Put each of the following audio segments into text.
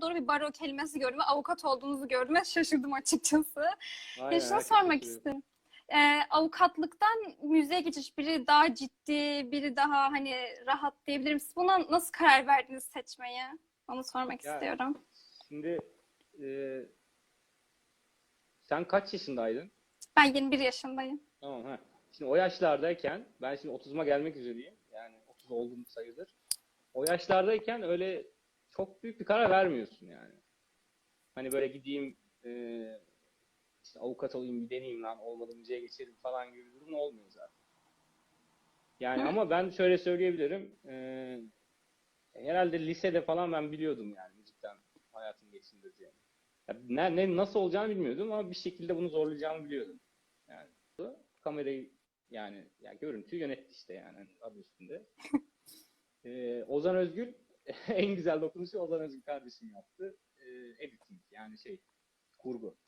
doğru bir baro kelimesi gördüm ve avukat olduğunuzu gördüm ve şaşırdım açıkçası. Aynen, ya şunu sormak istedim. Ee, avukatlıktan müziğe geçiş biri daha ciddi, biri daha hani rahat diyebilirim. Siz buna nasıl karar verdiniz seçmeye? Onu sormak Ya- istiyorum. Şimdi e, sen kaç yaşındaydın? Ben 21 yaşındayım. Tamam ha. Şimdi o yaşlardayken ben şimdi 30'uma gelmek üzereyim. Yani 30 oldum sayılır. O yaşlardayken öyle çok büyük bir karar vermiyorsun yani. Hani böyle gideyim e, işte avukat olayım bir deneyeyim lan olmadı müziğe geçerim falan gibi bir durum olmuyor zaten. Yani Hı. ama ben şöyle söyleyebilirim. E, herhalde lisede falan ben biliyordum yani müzikten hayatım geçindireceğimi. Ya ne, ne, nasıl olacağını bilmiyordum ama bir şekilde bunu zorlayacağımı biliyordum. Yani kamerayı yani, yani görüntüyü yönetti işte yani adı üstünde. Ee, Ozan Özgül en güzel dokunuşu Ozan Özgül kardeşim yaptı. Ee, editing yani şey kurgu.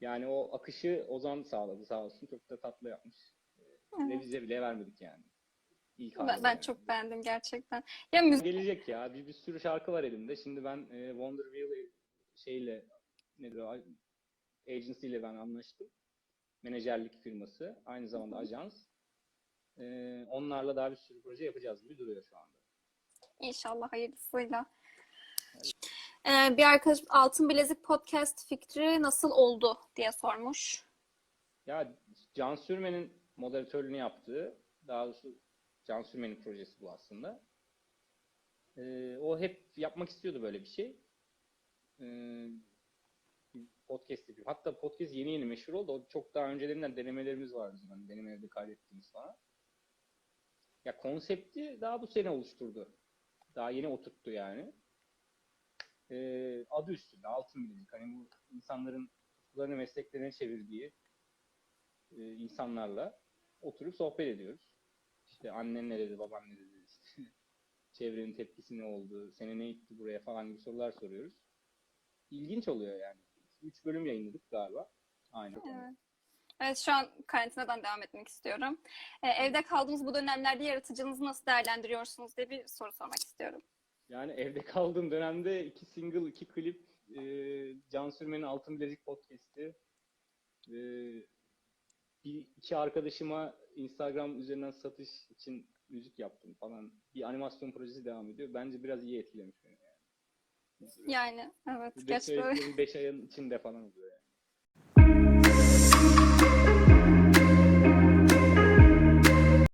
Yani o akışı Ozan sağladı sağ olsun. Çok da tatlı yapmış. Ee, Evet. Revize bile vermedik yani. İlk Ben, ben yani. çok beğendim gerçekten. Ya müzik Gelecek ya. Bir, bir sürü şarkı var elimde. Şimdi ben e, Wonderwheel şeyle nedir o? Agency ile ben anlaştım. Menajerlik firması. Aynı zamanda ajans. E, onlarla daha bir sürü proje yapacağız gibi duruyor şu anda. İnşallah hayırlısıyla. Ee, bir arkadaşım Altın Bilezik Podcast fikri nasıl oldu diye sormuş. Ya Can Sürmen'in moderatörlüğünü yaptığı, daha doğrusu Can Sürmen'in projesi bu aslında. E, o hep yapmak istiyordu böyle bir şey. E, bir podcast yapayım. Hatta podcast yeni yeni meşhur oldu. O çok daha öncelerinden denemelerimiz vardı bizim. Hani denemelerde kaydettiğimiz falan. Ya konsepti daha bu sene oluşturdu. Daha yeni oturttu yani. Ee, adı üstünde altın bilezik. Hani bu insanların tutkularını mesleklerine çevirdiği e, insanlarla oturup sohbet ediyoruz. İşte annen ne dedi, baban ne dedi, işte çevrenin tepkisi ne oldu, seni ne itti buraya falan gibi sorular soruyoruz. İlginç oluyor yani. Üç bölüm yayınladık galiba. Aynen. Evet. Evet şu an karantinadan devam etmek istiyorum. Ee, evde kaldığımız bu dönemlerde yaratıcınızı nasıl değerlendiriyorsunuz diye bir soru sormak istiyorum. Yani evde kaldığım dönemde iki single, iki klip, e, Can Sürmen'in Altın Bilezik podcast'i, e, bir iki arkadaşıma Instagram üzerinden satış için müzik yaptım falan. Bir animasyon projesi devam ediyor. Bence biraz iyi etkilemiş beni yani. Yani evet da gerçekten 5 ayın içinde falan oluyor yani.